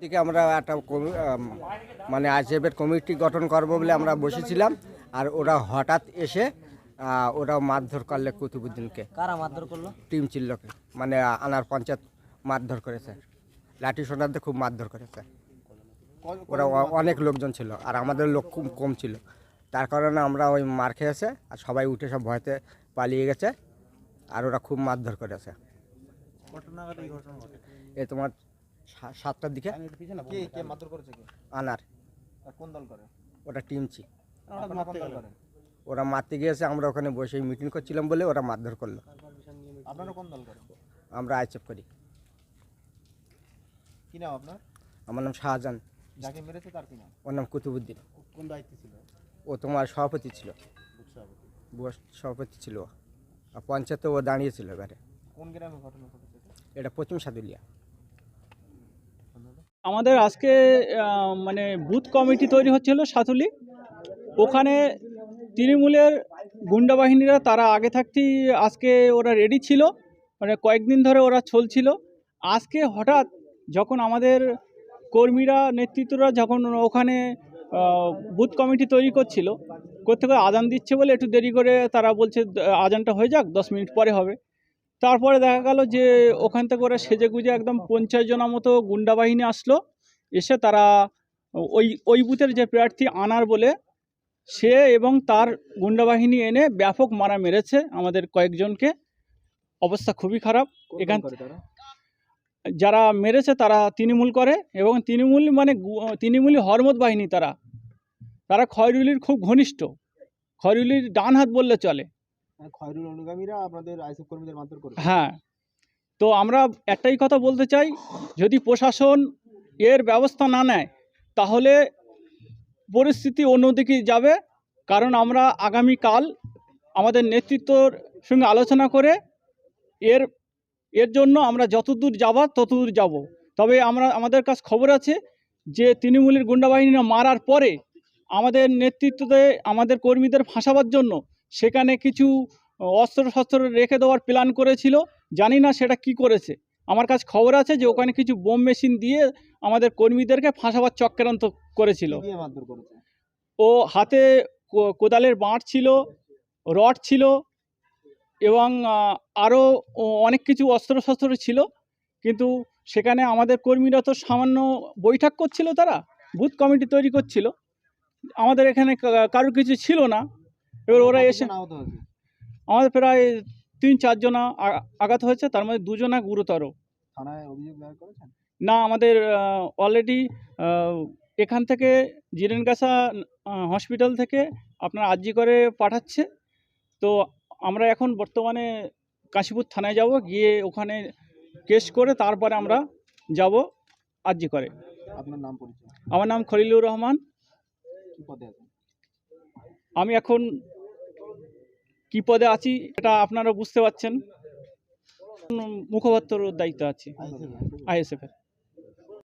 দিকে আমরা একটা মানে আইসিএফের কমিটি গঠন করব বলে আমরা বসেছিলাম, আর ওরা হঠাৎ এসে আহ, ওরা মারধর করলে কুতুবুদ্দিনকে। কারা মারধর করল? টিম চিল্লকে। মানে আনার পঞ্চায়েত মারধর করেছে। লাঠি সোনাতে খুব মারধর করেছে। ওরা অনেক লোকজন ছিল আর আমাদের লোক খুব কম ছিল। তার কারণে আমরা ওই মার খেয়েছে আর সবাই উঠে সব ভয়তে পালিয়ে গেছে আর ওরা খুব মারধর করেছে। এ তোমার সাতটার দিকে? কে কে মারধর করেছে কে? আনার। আর কোন দল করে? ওটা টিমচি ওরা মারতে গিয়েছে আমরা ওখানে বসে মিটিং করছিলাম বলে ওরা মারধর করল। আপনারা কোন দল করেন? আমরা আইচেপ করি। কি নাম আপনার? আমার নাম শাহজাহান। যাকে মেরেছে তার কি নাম? ওর নাম কুতুবুদ্দিন। কোন দায়িত্বে ছিল? ও তোমার সভাপতি ছিল। বুয়া সভাপতি ছিল ও। আর পঞ্চায়েতে ও দাঁড়িয়েছিল এবারে। কোন গ্রামে ঘটনা ঘটেছে? এটা? এটা পশ্চিম সাদুলিয়া। আমাদের আজকে মানে বুথ কমিটি তৈরি হচ্ছিল সাতুলি। ওখানে তৃণমূলের গুন্ডা বাহিনীরা তারা আগে থাকতেই আজকে ওরা রেডি ছিল মানে কয়েকদিন ধরে ওরা চলছিল। আজকে হঠাৎ যখন আমাদের কর্মীরা, নেতৃত্বরা যখন ওখানে বুথ কমিটি তৈরি করছিল করে আজান দিচ্ছে বলে একটু দেরি করে তারা বলছে "দ- আজানটা হয়ে যাক, দশ মিনিট পরে হবে। তারপরে দেখা গেল যে ওখান থেকে ওরা সেজে গুজে একদম পঞ্চাশ জনের মতো গুন্ডা বাহিনী আসলো। এসে তারা ওই ওই বুথের যে প্রার্থী আনার বলে সে এবং তার গুন্ডা বাহিনী এনে ব্যাপক মারা মেরেছে আমাদের কয়েকজনকে। অবস্থা খুবই খারাপ। এখান যারা মেরেছে তারা তৃণমূল করে এবং তৃণমূল মানে গু- তৃণমূলী হরমত বাহিনী তারা। তারা খয়রুলির খুব ঘনিষ্ঠ। খয়রুলির ডান হাত বললে চলে। মানে খয়রুল অনুগামীরা আপনাদের আইসিএফ কর্মীদের মারধর করে হ্যাঁ। তো আমরা একটাই কথা বলতে চাই যদি প্রশাসন এর ব্যবস্থা না নেয় তাহলে পরিস্থিতি অন্যদিকে যাবে, কারণ আমরা আগামীকাল আমাদের নেতৃত্বর সঙ্গে আলোচনা করে এর এর জন্য আমরা যতদূর যাবার ততদূর যাব। তবে আমরা, আমাদের কাছে খবর আছে যে তৃণমূলের গুন্ডা বাহিনীরা মারার পরে আমাদের নেতৃত্বতে আমাদের কর্মীদের ফাঁসাবার জন্য সেখানে কিছু অস্ত্র শস্ত্র রেখে দেওয়ার প্ল্যান করেছিল। জানি না সেটা কি করেছে। আমার কাছে খবর আছে যে ওখানে কিছু বোম মেশিন দিয়ে আমাদের কর্মীদেরকে ফাঁসাবার চক্রান্ত করেছিল। ও হাতে কোদালের বাঁট ছিল রড ছিল এবং আরও অনেক কিছু অস্ত্র শস্ত্র ছিল। কিন্তু সেখানে আমাদের কর্মীরা তো সামান্য বৈঠক করছিল তারা বুথ কমিটি তৈরি করছিল। আমাদের এখানে কারোর কিছু ছিল না। এবার ওরা এসে আমাদের প্রায় তিন চারজনা আঘাত হয়েছে তার মধ্যে দুজনা গুরুতর। থানায় অভিযোগ দায়ের করেছেন? না আমাদের অলরেডি এখান থেকে জিরেনগাছা হসপিটাল থেকে আপনার আর্জি করে পাঠাচ্ছে। তো আমরা এখন বর্তমানে কাশীপুর থানায় যাব গিয়ে ওখানে কেস করে তারপরে আমরা যাব আর্জি করে। আপনার নাম পরিচয়? আমার নাম খলিলুর রহমান। আমি এখন কী পদে আছি এটা আপনারা বুঝতে পারছেন। মুখপাত্রর দায়িত্ব আছে। আইএসএফের।